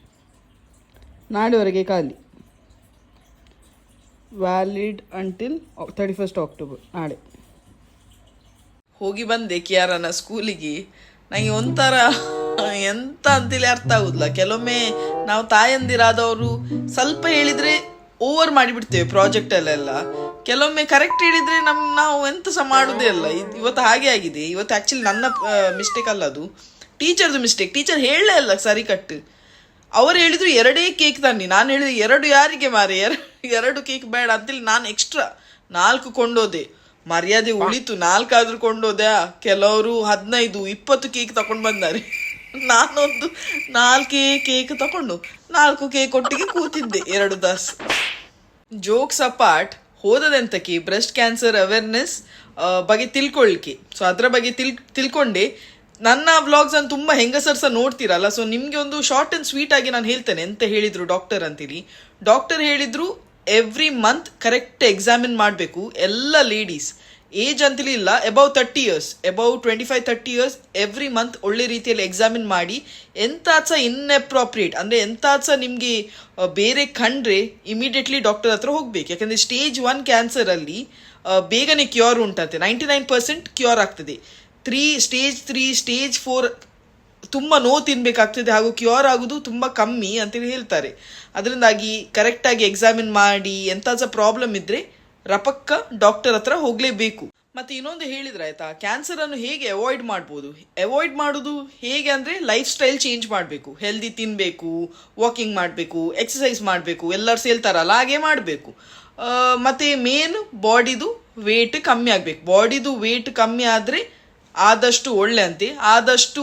ನಾಳೆವರೆಗೆ ಖಾಲಿ. Valid until thirty first October ನಾಳೆ. ಹೋಗಿ ಬಂದೆ ಕಿಯಾರನ ಸ್ಕೂಲಿಗೆ ನನಗೆ ಒಂಥರ ಎಂತ ಅಂತೇಳಿ ಅರ್ಥ ಆಗುದಿಲ್ಲ. ಕೆಲವೊಮ್ಮೆ ನಾವು ತಾಯಂದಿರಾದವರು ಸ್ವಲ್ಪ ಹೇಳಿದ್ರೆ ಓವರ್ ಮಾಡಿಬಿಡ್ತೇವೆ ಪ್ರಾಜೆಕ್ಟ್ ಅಲ್ಲೆಲ್ಲ. ಕೆಲವೊಮ್ಮೆ ಕರೆಕ್ಟ್ ಹೇಳಿದ್ರೆ ನಮ್, ನಾವು ಎಂತ ಸಹ ಮಾಡುದೇ ಅಲ್ಲ. ಇವತ್ತು ಹಾಗೆ ಆಗಿದೆ. ಇವತ್ತು ಆಕ್ಚುಲಿ ನನ್ನ ಮಿಸ್ಟೇಕ್ ಅಲ್ಲ ಅದು. ಟೀಚರ್ದು ಮಿಸ್ಟೇಕ್ ಟೀಚರ್ ಹೇಳಲೇ ಅಲ್ಲ ಸರಿ ಕಟ್ಟು ಅವರು ಹೇಳಿದ್ರು ಎರಡೇ ಕೇಕ್ ತನ್ನಿ. ನಾನು ಹೇಳಿದೆ ಎರಡು ಯಾರಿಗೆ ಮಾರೆ? ಎರಡು ಕೇಕ್ ಬೇಡ ಅಂತೇಳಿ ನಾನು ಎಕ್ಸ್ಟ್ರಾ ನಾಲ್ಕು ಕೊಂಡೋದೆ. ಮರ್ಯಾದೆ ಉಳಿತು. ನಾಲ್ಕಾದ್ರೂ ಕೊಂಡೋದೆ ಕೆಲವರು ಹದಿನೈದು, ಇಪ್ಪತ್ತು ಕೇಕ್ ತಗೊಂಡು ಬಂದಾರೆ. ನಾನೊಂದು ನಾಲ್ಕೇ ಕೇಕ್ ತಕೊಂಡು ನಾಲ್ಕು ಕೇಕ್ ಒಟ್ಟಿಗೆ ಕೂತಿದ್ದೆ, ಎರಡು ತಾಸು ಜೋಕ್ಸ್ ಅಪಾರ್ಟ್ ಹೋದದೆಂತಕ್ಕೆ ಬ್ರೆಸ್ಟ್ ಕ್ಯಾನ್ಸರ್ ಅವೇರ್ನೆಸ್ ಬಗ್ಗೆ ತಿಳ್ಕೊಳ್ಳಿಕ್ಕೆ ಸೊ ಅದರ ಬಗ್ಗೆ ತಿಳ್, ತಿಳ್ಕೊಂಡೆ. ನನ್ನ ವ್ಲಾಗ್ಸ್ ಅನ್ನು ತುಂಬ ಹೆಂಗಸರ್ ಸಹ ನೋಡ್ತೀರಲ್ಲ ಸೊ ನಿಮಗೆ ಒಂದು ಶಾರ್ಟ್ ಆ್ಯಂಡ್ ಸ್ವೀಟ್ ಆಗಿ ನಾನು ಹೇಳ್ತೇನೆ, ಎಂತ ಹೇಳಿದರು ಡಾಕ್ಟರ್ ಅಂತೀರಿ? ಡಾಕ್ಟರ್ ಹೇಳಿದರು ಎವ್ರಿ ಮಂತ್ ಕರೆಕ್ಟ್ ಎಕ್ಸಾಮಿನ್ ಮಾಡಬೇಕು, ಎಲ್ಲ ಲೇಡೀಸ್ ಏಜ್ ಅಂತಲೇ ಇಲ್ಲ above thirty years above twenty five thirty years every month ಒಳ್ಳೆ ರೀತಿಯಲ್ಲಿ ಎಕ್ಸಾಮಿನ್ ಮಾಡಿ ಎಂತಾದ್ ಸಹ ಇನ್ಅಪ್ರಾಪ್ರಿಯೇಟ್ ಅಂದರೆ ಸಹ ನಿಮಗೆ ಬೇರೆ ಕಂಡ್ರೆ ಇಮಿಡಿಯೇಟ್ಲಿ ಡಾಕ್ಟರ್ ಹತ್ರ ಹೋಗಬೇಕು. ಯಾಕೆಂದರೆ ಸ್ಟೇಜ್ ಒನ್ ಕ್ಯಾನ್ಸರಲ್ಲಿ ಬೇಗನೆ ಕ್ಯೂರ್ ಉಂಟಂತೆ. ನೈಂಟಿ ನೈನ್ ಪರ್ಸೆಂಟ್ ಕ್ಯೂರ್ ಆಗ್ತದೆ. Three stage three stage four ತುಂಬ ನೋವು ತಿನ್ಬೇಕಾಗ್ತದೆ, ಹಾಗೂ ಕ್ಯೂರ್ ಆಗೋದು ತುಂಬ ಕಮ್ಮಿ ಅಂತೇಳಿ ಹೇಳ್ತಾರೆ. ಅದರಿಂದಾಗಿ ಕರೆಕ್ಟಾಗಿ ಎಕ್ಸಾಮಿನ್ ಮಾಡಿ ಎಂಥ ಸಹ ಪ್ರಾಬ್ಲಮ್ ಇದ್ದರೆ ರಪಕ್ಕ ಡಾಕ್ಟರ್ ಹತ್ರ ಹೋಗಲೇಬೇಕು. ಮತ್ತು ಇನ್ನೊಂದು ಹೇಳಿದ್ರೆ ಆಯ್ತಾ ಕ್ಯಾನ್ಸರನ್ನು ಹೇಗೆ ಅವಾಯ್ಡ್ ಮಾಡ್ಬೋದು? ಅವಾಯ್ಡ್ ಮಾಡೋದು ಹೇಗೆ ಅಂದರೆ ಲೈಫ್ ಸ್ಟೈಲ್ ಚೇಂಜ್ ಮಾಡಬೇಕು. ಹೆಲ್ದಿ ತಿನ್ನಬೇಕು ವಾಕಿಂಗ್ ಮಾಡಬೇಕು ಎಕ್ಸಸೈಸ್ ಮಾಡಬೇಕು, ಎಲ್ಲರೂ ಸೇಲ್ತಾರಲ್ಲ ಹಾಗೆ ಮಾಡಬೇಕು. ಮತ್ತು ಮೇನ್ ಬಾಡಿದು ವೇಟ್ ಕಮ್ಮಿ ಆಗಬೇಕು. ಬಾಡಿದು ವೇಟ್ ಕಮ್ಮಿ ಆದರೆ ಆದಷ್ಟು ಒಳ್ಳೆ ಅಂತಿ. ಆದಷ್ಟು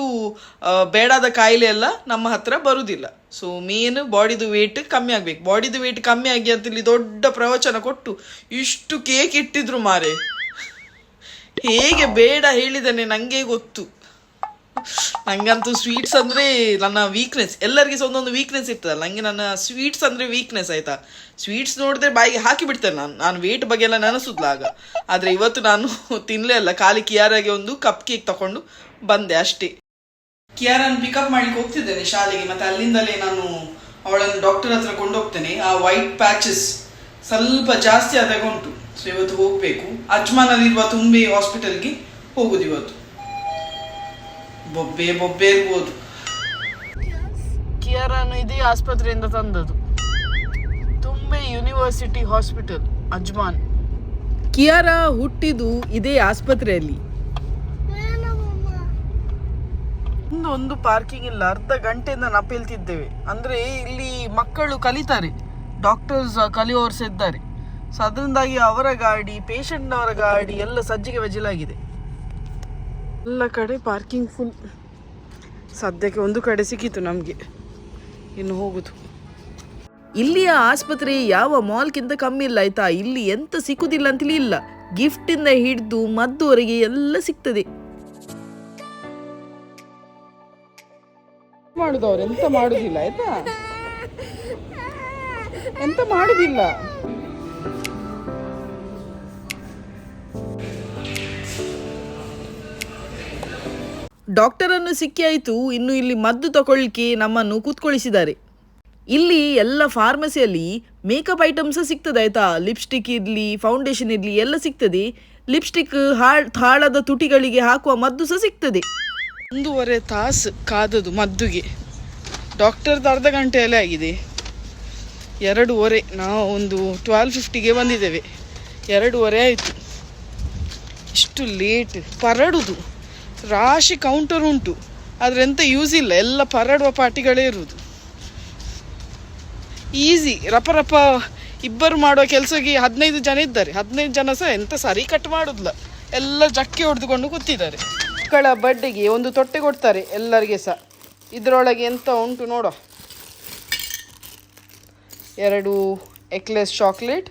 ಬೇಡಾದ ಕಾಯಿಲೆ ಎಲ್ಲ ನಮ್ಮ ಹತ್ರ ಬರುವುದಿಲ್ಲ ಸೊ ಮೇನ್ ಬಾಡಿದು ವೇಟ್ ಕಮ್ಮಿ ಆಗ್ಬೇಕು. ಬಾಡಿದು ವೇಟ್ ಕಮ್ಮಿ ಆಗಿ ಅಂತ ಇಲ್ಲಿ ದೊಡ್ಡ ಪ್ರವಚನ ಕೊಟ್ಟು ಇಷ್ಟು ಕೇಕ್ ಇಟ್ಟಿದ್ರು ಮಾರೆ. ಹೇಗೆ ಬೇಡ ಹೇಳಿದಾನೆ ನಂಗೆ ಗೊತ್ತು. ನಂಗಂತೂ ಸ್ವೀಟ್ಸ್ ಅಂದ್ರೆ ನನ್ನ ವೀಕ್ನೆಸ್ ಎಲ್ಲರಿಗೆ ಸಹ ಒಂದೊಂದು ವೀಕ್ನೆಸ್ ಇರ್ತದಲ್ಲ, ನಂಗೆ ನನ್ನ ಸ್ವೀಟ್ಸ್ ಅಂದ್ರೆ ವೀಕ್ನೆಸ್ ಆಯ್ತಾ? ಸ್ವೀಟ್ಸ್ ನೋಡಿದ್ರೆ ಬಾಯಿಗೆ ಹಾಕಿ ಬಿಡ್ತೇನೆ ನಾನು. ನಾನು ವೇಟ್ ಬಗ್ಗೆ ಎಲ್ಲ ನೆನೆಸುದ್ಲ ಆಗ. ಆದ್ರೆ ಇವತ್ತು ನಾನು ತಿನ್ಲೇ ಅಲ್ಲ. ಖಾಲಿ ಕಿಯಾರಾಗೆ ಒಂದು ಕಪ್ ಕೇಕ್ ತಕೊಂಡು ಬಂದೆ ಅಷ್ಟೇ. ಕಿಯಾರನ್ ಪಿಕಪ್ ಮಾಡ್ಲಿಕ್ಕೆ ಹೋಗ್ತಿದ್ದೇನೆ ಶಾಲೆಗೆ. ಮತ್ತೆ ಅಲ್ಲಿಂದಲೇ ನಾನು ಅವಳನ್ನು ಡಾಕ್ಟರ್ ಹತ್ರ ಕೊಂಡೋಗ್ತೇನೆ. ಆ ವೈಟ್ ಪ್ಯಾಚಸ್ ಸ್ವಲ್ಪ ಜಾಸ್ತಿ ಆದಾಗ ಉಂಟು. ಸೊ ಇವತ್ತು ಹೋಗ್ಬೇಕು. ಅಜ್ಮಾನಲ್ಲಿರುವ ತುಂಬೆ ಹಾಸ್ಪಿಟಲ್ಗೆ ಹೋಗುದು ಇವತ್ತು. ಬೊಬ್ಬೆ ಬೊಬ್ಬೆ ಇರ್ಬೋದು. ಕಿಯರನ್ನು ಇದೇ ಆಸ್ಪತ್ರೆಯಿಂದ ತಂದದು Thumbay university hospital Ajman. Kiara ಹುಟ್ಟಿದು ಇದೇ ಆಸ್ಪತ್ರೆಯಲ್ಲಿ. ಒಂದು ಒಂದು ಪಾರ್ಕಿಂಗ್ ಇಲ್ಲ ಅರ್ಧ ಗಂಟೆಯಿಂದ ನಪಿಲ್ತಿದ್ದೇವೆ. ಅಂದ್ರೆ ಇಲ್ಲಿ ಮಕ್ಕಳು ಕಲಿತಾರೆ ಡಾಕ್ಟರ್ಸ್ ಕಲಿಯೋರ್ಸ್ ಇದ್ದಾರೆ. ಸೊ ಅದರಿಂದಾಗಿ ಅವರ ಗಾಡಿ ಪೇಷಂಟ್ನವರ ಗಾಡಿ ಎಲ್ಲ ಸಜ್ಜಿಗೆ ವಜಿಲಾಗಿದೆ. ಎಲ್ಲ ಕಡೆ ಪಾರ್ಕಿಂಗ್ ಫುಲ್ ಸದ್ಯಕ್ಕೆ ಒಂದು ಕಡೆ ಸಿಕ್ಕಿತು ನಮಗೆ. ಇನ್ನು ಹೋಗುದು. ಇಲ್ಲಿಯ ಆಸ್ಪತ್ರೆ ಯಾವ ಮಾಲ್ಗಿಂತ ಕಮ್ಮಿ ಇಲ್ಲ ಆಯ್ತಾ? ಇಲ್ಲಿ ಎಂತ ಸಿಕ್ಕುದಿಲ್ಲ ಅಂತ ಇಲ್ಲ. ಗಿಫ್ಟ್ ಇಂದ ಹಿಡಿದು ಮದ್ದುವರೆಗೆ ಎಲ್ಲ ಸಿಗ್ತದೆ ಮಾಡುದು ಅವ್ರು ಎಂತ ಮಾಡುದಿಲ್ಲ ಆಯ್ತಾ? ಎಂತ ಮಾಡುದಿಲ್ಲ? ಡಾಕ್ಟರ್ ಅನ್ನು ಸಿಕ್ಕಿ ಆಯ್ತು, ಇನ್ನು ಇಲ್ಲಿ ಮದ್ದು ತಗೊಳ್ಳಿಕ್ಕೆ ನಮ್ಮನ್ನು ಕೂತ್ಕೊಳಿಸಿದ್ದಾರೆ. ಇಲ್ಲಿ ಎಲ್ಲ ಫಾರ್ಮಸಿಯಲ್ಲಿ ಮೇಕಪ್ ಐಟಮ್ಸ್ ಸಿಗ್ತದೆ ಆಯ್ತಾ? ಲಿಪ್ಸ್ಟಿಕ್ ಇರಲಿ, ಫೌಂಡೇಶನ್ ಇರಲಿ, ಎಲ್ಲ ಸಿಗ್ತದೆ. ಲಿಪ್ಸ್ಟಿಕ್ ಹಾಳ್ ಹಾಳದ ತುಟಿಗಳಿಗೆ ಹಾಕುವ ಮದ್ದು ಸಹ ಸಿಗ್ತದೆ. ಒಂದೂವರೆ ತಾಸು ಕಾದದು ಮದ್ದುಗೆ. ಡಾಕ್ಟರ್ದು ಅರ್ಧ ಗಂಟೆಯಲ್ಲೇ ಆಗಿದೆ. ಎರಡೂವರೆ, ನಾವು ಒಂದು ಟ್ವೆಲ್ ಫಿಫ್ಟಿಗೆ ಬಂದಿದ್ದೇವೆ. ಎರಡೂವರೆ ಆಯಿತು. ಇಷ್ಟು ಲೇಟ್ ಪರಡುದು. ರಾಶಿ ಕೌಂಟರ್ ಉಂಟು. ಆದರೆ ಎಂತ ಯೂಸ್ ಇಲ್ಲ, ಎಲ್ಲ ಪರಡುವ ಪಾರ್ಟಿಗಳೇ ಇರುವುದು. ಈಸಿ ರಪ ರಪ ಇಬ್ಬರು ಮಾಡುವ ಕೆಲಸಕ್ಕೆ ಹದಿನೈದು ಜನ ಇದ್ದಾರೆ. ಹದಿನೈದು ಜನ ಸಹ ಎಂತ ಸರಿ ಕಟ್ ಮಾಡುದಿಲ್ಲ. ಎಲ್ಲ ಜಕ್ಕಿ ಹೊಡೆದುಕೊಂಡು ಕೂತಿದ್ದಾರೆ. ಮಕ್ಕಳ ಬಡ್ಡೆಗೆ ಒಂದು ತೊಟ್ಟೆ ಕೊಡ್ತಾರೆ ಎಲ್ಲರಿಗೆ ಸಹ. ಇದರೊಳಗೆ ಎಂತ ಉಂಟು ನೋಡುವ. ಎರಡು ಎಕ್ಲೆಸ್ ಚಾಕ್ಲೇಟ್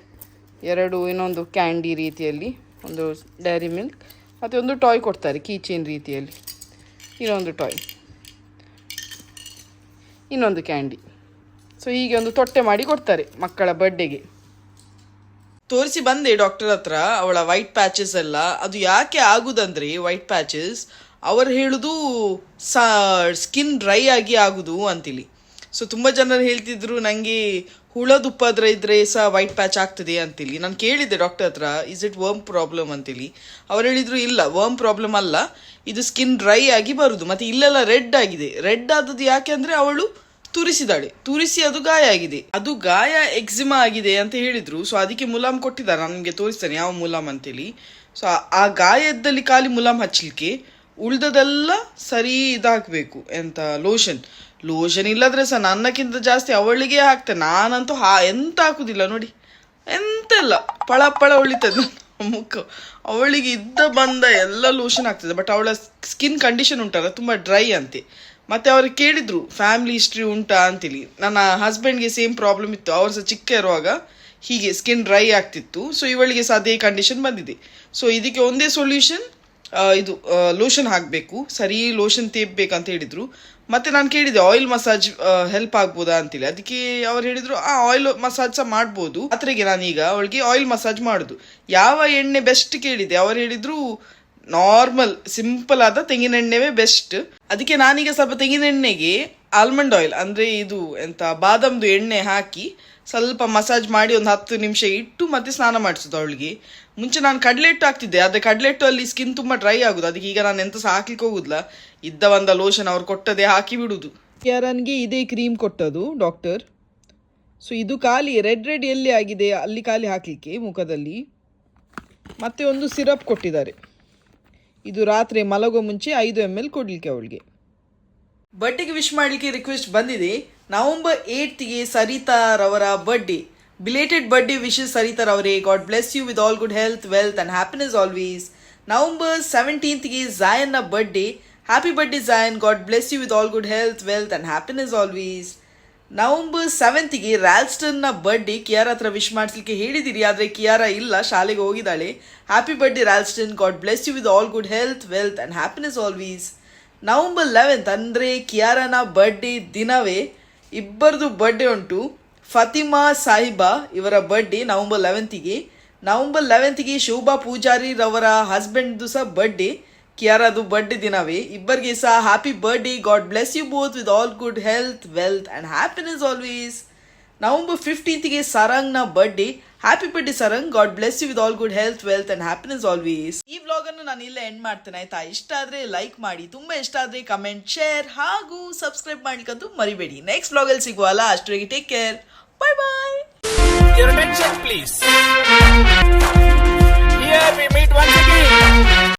ಎರಡು ಇನ್ನೊಂದು ಕ್ಯಾಂಡಿ ರೀತಿಯಲ್ಲಿ, ಒಂದು ಡೈರಿ ಮಿಲ್ಕ್ ಮತ್ತು ಒಂದು ಟಾಯ್ ಕೊಡ್ತಾರೆ ಕೀಚೇನ್ ರೀತಿಯಲ್ಲಿ. ಇನ್ನೊಂದು ಟಾಯ್ ಇನ್ನೊಂದು ಕ್ಯಾಂಡಿ ಸೊ ಹೀಗೆ ಒಂದು ತೊಟ್ಟೆ ಮಾಡಿ ಕೊಡ್ತಾರೆ ಮಕ್ಕಳ ಬರ್ಡೆಗೆ ತೋರಿಸಿ ಬಂದೆ ಡಾಕ್ಟರ್ ಹತ್ರ, ಅವಳ ವೈಟ್ ಪ್ಯಾಚಸ್ ಎಲ್ಲ. ಅದು ಯಾಕೆ ಆಗುದಂದ್ರೆ ವೈಟ್ ಪ್ಯಾಚಸ್ ಅವರು ಹೇಳುದು ಸ್ಕಿನ್ ಡ್ರೈ ಆಗಿ ಆಗುದು ಅಂತೇಳಿ ಸೊ ತುಂಬ ಜನರು ಹೇಳ್ತಿದ್ರು ನನಗೆ ಹುಳದುಪ್ಪದ್ರ ಇದ್ರೆ ಸಹ ವೈಟ್ ಪ್ಯಾಚ್ ಆಗ್ತದೆ ಅಂತೇಳಿ ನಾನು ಕೇಳಿದ್ದೆ ಡಾಕ್ಟರ್ ಹತ್ರ ಇಸ್ ಇಟ್ ವರ್ಮ್ ಪ್ರಾಬ್ಲಮ್ ಅಂತೇಳಿ ಅವ್ರು ಹೇಳಿದ್ರು, ಇಲ್ಲ ವರ್ಮ್ ಪ್ರಾಬ್ಲಮ್ ಅಲ್ಲ. ಇದು ಸ್ಕಿನ್ ಡ್ರೈ ಆಗಿ ಬರುದು. ಮತ್ತೆ ಇಲ್ಲೆಲ್ಲ ರೆಡ್ ಆಗಿದೆ. ರೆಡ್ ಆದದ್ದು ಯಾಕೆ ಅಂದ್ರೆ ಅವಳು ತುರಿಸಿದಾಳೆ ತುರಿಸಿ ಅದು ಗಾಯ ಆಗಿದೆ. ಅದು ಗಾಯ ಎಕ್ಸಿಮಾ ಆಗಿದೆ ಅಂತ ಹೇಳಿದ್ರು. ಸೊ ಅದಕ್ಕೆ ಮುಲಾಮ್ ಕೊಟ್ಟಿದ್ದಾರೆ. ನಾನು ನಿಮಗೆ ತೋರಿಸ್ತೇನೆ ಯಾವ ಮುಲಾಮ್ ಅಂತೇಳಿ ಸೊ ಆ ಗಾಯದಲ್ಲಿ ಖಾಲಿ ಮುಲಾಮ್ ಹಚ್ಚಲಿಕ್ಕೆ ಉಳ್ದದೆಲ್ಲ ಸರಿ ಇದಾಗಬೇಕು ಎಂತ ಲೋಷನ್ ಲೋಷನ್ ಇಲ್ಲದ್ರೆ ಸಹ ನನ್ನಕ್ಕಿಂತ ಜಾಸ್ತಿ ಅವಳಿಗೆ ಹಾಕ್ತೆ. ನಾನಂತೂ ಹಾ, ಎಂತ ಹಾಕುದಿಲ್ಲ ನೋಡಿ. ಎಂತೆಲ್ಲ, ಪಳ ಪಳ ಉಳಿತದೆ ಮುಖ. ಅವಳಿಗೆ ಇದ್ದ ಬಂದ ಎಲ್ಲ ಲೋಷನ್ ಆಗ್ತದೆ. ಬಟ್ ಅವಳ ಸ್ಕಿನ್ ಕಂಡೀಷನ್ ಉಂಟಲ್ಲ, ತುಂಬ ಡ್ರೈ ಅಂತೆ. ಮತ್ತೆ ಅವ್ರಿಗೆ ಕೇಳಿದ್ರು ಫ್ಯಾಮಿಲಿ ಹಿಸ್ಟ್ರಿ ಉಂಟಾ? ಅಂತೇಳಿ ನನ್ನ ಹಸ್ಬೆಂಡ್ಗೆ ಸೇಮ್ ಪ್ರಾಬ್ಲಮ್ ಇತ್ತು. ಅವ್ರು ಸಹ ಚಿಕ್ಕ ಇರುವಾಗ ಹೀಗೆ ಸ್ಕಿನ್ ಡ್ರೈ ಆಗ್ತಿತ್ತು. ಸೊ ಇವಳಿಗೆ ಸಹ ಅದೇ ಕಂಡೀಷನ್ ಬಂದಿದೆ. ಸೊ ಇದಕ್ಕೆ ಒಂದೇ ಸೊಲ್ಯೂಷನ್ ಇದು ಲೋಷನ್ ಹಾಕಬೇಕು. ಸರಿ ಲೋಷನ್ ತೇಪ್ಬೇಕಂತ ಹೇಳಿದ್ರು. ಮತ್ತೆ ನಾನು ಕೇಳಿದೆ ಆಯಿಲ್ ಮಸಾಜ್ ಹೆಲ್ಪ್ ಆಗ್ಬೋದಾ ಅಂತೇಳಿ ಅದಕ್ಕೆ ಅವ್ರು ಹೇಳಿದ್ರು, ಆ ಆಯಿಲ್ ಮಸಾಜ್ ಸಹ ಮಾಡ್ಬೋದು. ಅದ್ರಿಗೆ ನಾನೀಗ ಅವಳಿಗೆ ಆಯಿಲ್ ಮಸಾಜ್ ಮಾಡೋದು. ಯಾವ ಎಣ್ಣೆ ಬೆಸ್ಟ್ ಕೇಳಿದೆ? ಅವ್ರು ಹೇಳಿದ್ರು ನಾರ್ಮಲ್ ಸಿಂಪಲ್ ಆದ ತೆಂಗಿನೆಣ್ಣೆವೇ ಬೆಸ್ಟ್ ಅದಕ್ಕೆ ನಾನೀಗ ಸ್ವಲ್ಪ ತೆಂಗಿನೆಣ್ಣೆಗೆ ಆಲ್ಮಂಡ್ ಆಯಿಲ್, ಅಂದರೆ ಇದು ಎಂತ, ಬಾದಾಮ್ದು ಎಣ್ಣೆ ಹಾಕಿ ಸ್ವಲ್ಪ ಮಸಾಜ್ ಮಾಡಿ ಒಂದು ಹತ್ತು ನಿಮಿಷ ಇಟ್ಟು ಮತ್ತೆ ಸ್ನಾನ ಮಾಡಿಸೋದು ಅವಳಿಗೆ. ಮುಂಚೆ ನಾನು ಕಡಲೆ ಹಿಟ್ಟು ಹಾಕ್ತಿದ್ದೆ, ಆದರೆ ಕಡಲೆ ಹಿಟ್ಟು ಅಲ್ಲಿ ಸ್ಕಿನ್ ತುಂಬ ಡ್ರೈ ಆಗೋದು. ಅದಕ್ಕೆ ಈಗ ನಾನು ಎಂತ ಸಹ ಹಾಕ್ಲಿಕ್ಕೆ ಹೋಗುದಿಲ್ಲ. ಇದ್ದ ಒಂದ ಲೋಷನ್ ಅವ್ರು ಕೊಟ್ಟದೆ ಹಾಕಿ ಬಿಡುದು. ಯಾರನ್ಗೆ ಇದೇ ಕ್ರೀಮ್ ಕೊಟ್ಟದು ಡಾಕ್ಟರ್ ಸೊ ಇದು ಖಾಲಿ ರೆಡ್ ರೆಡ್ ಎಲ್ಲಿ ಆಗಿದೆ, ಅಲ್ಲಿ ಖಾಲಿ ಹಾಕಲಿಕ್ಕೆ ಮುಖದಲ್ಲಿ. ಮತ್ತೆ ಒಂದು ಸಿರಪ್ ಕೊಟ್ಟಿದ್ದಾರೆ. ಇದು ರಾತ್ರಿ ಮಲಗೋ ಮುಂಚೆ ಐದು ಎಂ ಎಲ್ ಕೊಡಲಿಕ್ಕೆ ಅವಳಿಗೆ. ಬರ್ಡೇಗೆ ವಿಶ್ ಮಾಡಲಿಕ್ಕೆ ರಿಕ್ವೆಸ್ಟ್ ಬಂದಿದೆ. ನವೆಂಬರ್ ಏಟ್ಗೆ ಸರಿತಾರವರ birthday belated birthday wishes ಸರಿತಾರವರೇ God bless you with all good health wealth and happiness always November ಸೆವೆಂಟೀನ್ತ್ಗೆ ಝಾಯನ್ನ birthday happy birthday Zion God bless you with all good health wealth and happiness always November ಸೆವೆಂತ್ಗೆ ರ್ಯಾಲ್ಸ್ಟನ್ನ birthday Kiara ಹತ್ರ wish ಮಾಡಿಸ್ಲಿಕ್ಕೆ ಹೇಳಿದಿರಿ, ಆದರೆ Kiara ಇಲ್ಲ, ಶಾಲೆಗೆ ಹೋಗಿದ್ದಾಳೆ. Happy birthday Ralston God bless you with all good health wealth and happiness always November eleventh ಅಂದರೆ ಕಿಯಾರನ ಬರ್ಡೇ ದಿನವೇ ಇಬ್ಬರದು ಬರ್ಡೆ ಉಂಟು. ಫತಿಮಾ ಸಾಹಿಬಾ ಇವರ ಬರ್ಡೆ ನವಂಬರ್ ಲೆವೆಂತಿಗೆ ನವಂಬರ್ ಲೆವೆಂತಿಗೆ ಶೋಭಾ ಪೂಜಾರಿ ರವರ ಹಸ್ಬೆಂಡ್ದು ಸಹ ಬರ್ಡೇ ಕಿಯಾರದು ಬರ್ಡೆ ದಿನವೇ. ಇಬ್ಬರಿಗೆ ಸಹ happy birthday God bless you both with all good health wealth and happiness always November ಫಿಫ್ಟೀನ್ತ್ಗೆ ಸರಂಗ್ನ birthday happy birthday Sarang. God bless you with all good health wealth and happiness always ಈ vlog ಅನ್ನು ನಾನು ಇಲ್ಲೇ end ಮಾಡ್ತೇನೆ, ಆಯ್ತಾ? ಇಷ್ಟ ಆದ್ರೆ like ಮಾಡಿ, ತುಂಬಾ ಇಷ್ಟ ಆದ್ರೆ ಕಮೆಂಟ್ ಶೇರ್ ಹಾಗೂ ಸಬ್ಸ್ಕ್ರೈಬ್ ಮಾಡ್ಲಿಕ್ಕಂತೂ ಮರಿಬೇಡಿ. ನೆಕ್ಸ್ಟ್ ವ್ಲಾಗಲ್ಲಿ ಸಿಗುವಲ್ಲ ಅಷ್ಟರಿಗೆ take care bye bye Your.